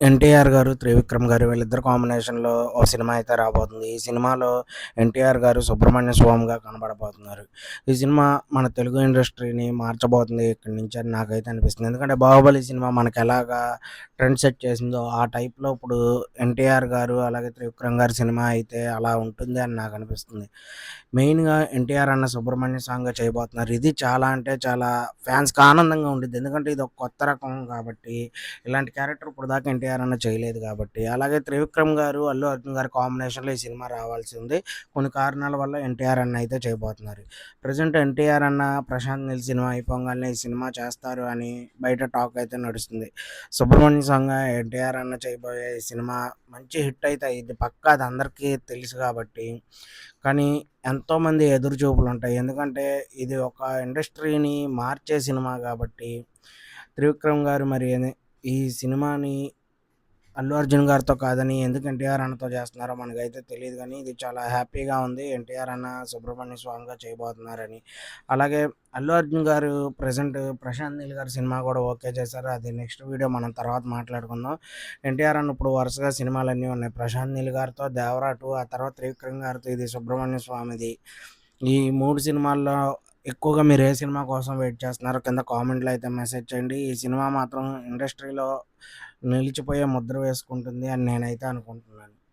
ఎన్టీఆర్ గారు, త్రివిక్రమ్ గారు వీళ్ళిద్దరు కాంబినేషన్‌లో ఓ సినిమా అయితే రాబోతుంది. ఈ సినిమాలో ఎన్టీఆర్ గారు సుబ్రహ్మణ్య స్వామిగా కనబడబోతున్నారు. ఈ సినిమా మన తెలుగు ఇండస్ట్రీని మార్చబోతుంది ఇక్కడి నుంచి అని నాకైతే అనిపిస్తుంది. ఎందుకంటే 'బాహుబలి' సినిమా మనకెలాగా ట్రెండ్ సెట్ చేసిందో ఆ టైప్‌లో ఇప్పుడు ఎన్టీఆర్ గారు అలాగే త్రివిక్రమ్ గారి సినిమా అయితే అలా ఉంటుంది అని నాకు అనిపిస్తుంది మెయిన్‌గా ఎన్టీఆర్ అన్న సుబ్రహ్మణ్య స్వామిగా చేయబోతున్నారు. ఇది చాలా అంటే చాలా ఫ్యాన్స్‌కి ఆనందంగా ఉంటుంది ఎందుకంటే ఇది ఒక కొత్త రకం కాబట్టి ఇలాంటి క్యారెక్టర్ ఇప్పటిదాకా ఎన్టీఆర్ అన్న చేయలేదు కాబట్టి. అలాగే త్రివిక్రమ్ గారు, అల్లు అర్జున్ గారి కాంబినేషన్‌లో ఈ సినిమా రావాల్సి ఉంది. కొన్ని కారణాల వల్ల ఎన్టీఆర్ అన్న అయితే చేయబోతున్నారు. ప్రజెంట్ ఎన్టీఆర్ అన్న, ప్రశాంత్ నిల్ సినిమా అయిపోగానే ఈ సినిమా చేస్తారు అని బయట టాక్ అయితే నడుస్తుంది. సుబ్రహ్మణ్య సంగ ఎన్టీఆర్ అన్న చేయబోయే ఈ సినిమా మంచి హిట్ అయితే ఇది పక్కా అది అందరికీ తెలుసు కాబట్టి. కానీ ఎంతోమంది ఎదురు చూపులుంటాయి. ఎందుకంటే ఇది ఒక ఇండస్ట్రీని మార్చే సినిమా కాబట్టి త్రివిక్రమ్ గారు మరి ఈ సినిమాని అల్లు అర్జున్ గారితో కాదని ఎందుకు ఎన్టీఆర్ అన్నతో చేస్తున్నారో మనకైతే తెలియదు కానీ ఇది చాలా హ్యాపీగా ఉంది. ఎన్టీఆర్ అన్న సుబ్రహ్మణ్య స్వామిగా చేయబోతున్నారని. అలాగే అల్లు అర్జున్ గారు ప్రజెంట్ ప్రశాంత్ నీల్ గారి సినిమా కూడా ఓకే చేశారు. అది నెక్స్ట్ వీడియో మనం తర్వాత మాట్లాడుకుందాం. ఎన్టీఆర్ అన్న ఇప్పుడు వరుసగా సినిమాలన్నీ ఉన్నాయి. ప్రశాంత్ నీల్ గారితో 'దేవరా 2' ఆ తర్వాత త్రివిక్రమ్ గారితో ఇది సుబ్రహ్మణ్య స్వామిది. ఈ మూడు సినిమాల్లో ఎక్కువగా మీరు ఏ సినిమా కోసం వెయిట్ చేస్తున్నారో కింద కామెంట్‌లో అయితే మెసేజ్ చేయండి. ఈ సినిమా మాత్రం ఇండస్ట్రీలో నిలిచిపోయే ముద్ర వేసుకుంటుంది అని నేనైతే అనుకుంటున్నాను.